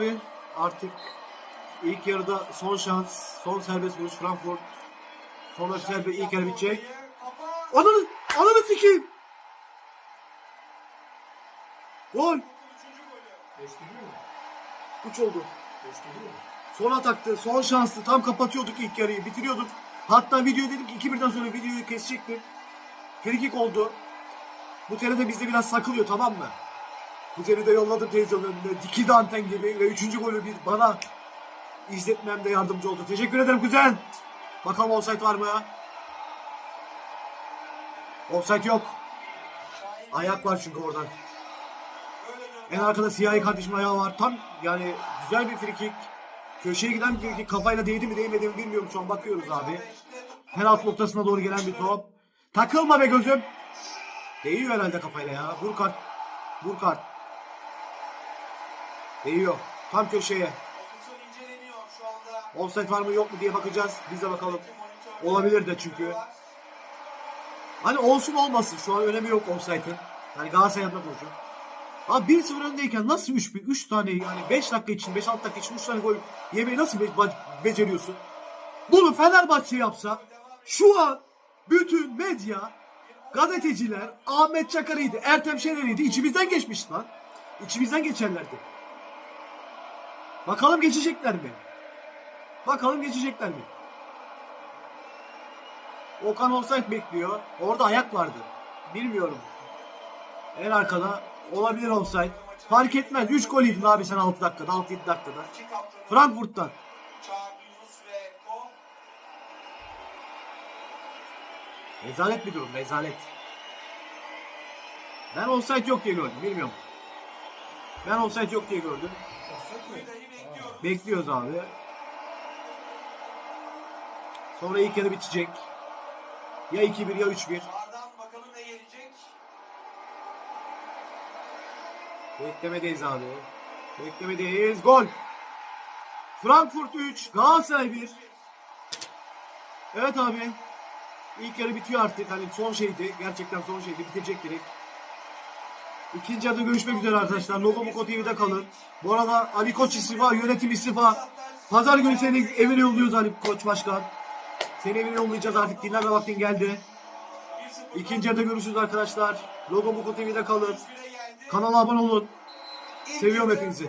Abi artık ilk yarıda son şans, son serbest vuruş Frankfurt. Sonra serbest ilk yarı bitecek. Ananı, ananı sikeyim. Gol. 3 oldu. Son ataktı, son şanstı. Tam kapatıyorduk ilk yarıyı, bitiriyorduk. Hatta video dedim ki 2-1'den sonra videoyu kesecektim. Frikik oldu. Bu TRT bizde biraz sakılıyor tamam mı? Kuzeni de yolladım televizyonun önüne. Dikildi anten gibi ve üçüncü golü bir bana izletmemde yardımcı oldu. Teşekkür ederim kuzen. Bakalım offside var mı? Offside yok. Ayak var çünkü oradan. En arkada siyahi kardeşimin ayağı var. Tam yani güzel bir frikik. Köşeye giden bir frikik. Kafayla değdi mi değmedi mi bilmiyorum şu an bakıyoruz abi. Penaltı noktasına doğru gelen bir top. Takılma be gözüm. Değiyor herhalde kafayla ya. Vur kart. Değiyor. Tam köşeye. Offside var mı yok mu diye bakacağız. Biz de bakalım. Olabilir de çünkü. Hani olsun olmasın. Şu an önemi yok offside'ın. Yani Galatasaray adına konuşuyorum. Abi 1-0 öndeyken nasıl 3 3 tane yani 5 dakika için 5-6 dakika için 3 tane gol yemeyi nasıl be- beceriyorsun? Bunu Fenerbahçe yapsa şu an bütün medya gazeteciler Ahmet Çakar'ıydı, Ertem Şener'iydi. içimizden geçmiş lan. İçimizden geçerlerdi. Bakalım geçecekler mi? Bakalım geçecekler mi? Okan offside bekliyor. Orada ayak vardı. Bilmiyorum. En arkada olabilir offside. Fark etmez. 3 gol yedin abi sen 6 dakikada, 6-7 dakikada. Frankfurt'tan. Rezalet bir durum, rezalet. Ben offside yok diye gördüm, bilmiyorum. Ben offside yok diye gördüm. Offside mi? Bekliyoruz. Abi. Sonra ilk yarı bitecek. Ya 2-1 ya 3-1. Arda'dan bakalım ne gelecek. Beklemedeyiz abi. Beklemedeyiz. Gol. Frankfurt 3, Galatasaray 1. Evet abi. İlk yarı bitiyor artık. Hani son şeydi. Gerçekten son şeydi. Bitirecek direkt. İkinci yarıda görüşmek üzere arkadaşlar. Logo Muko TV'de kalın. Bu arada Ali Koç istifa, yönetim istifa. Pazar günü seni evine yolluyoruz Ali Koç Başkan. Seni evine yollayacağız artık. Dinlenme vaktin geldi. 1-0 İkinci yarıda görüşürüz arkadaşlar. Logo Muko TV'de kalın. Kanala abone olun. Seviyorum hepinizi.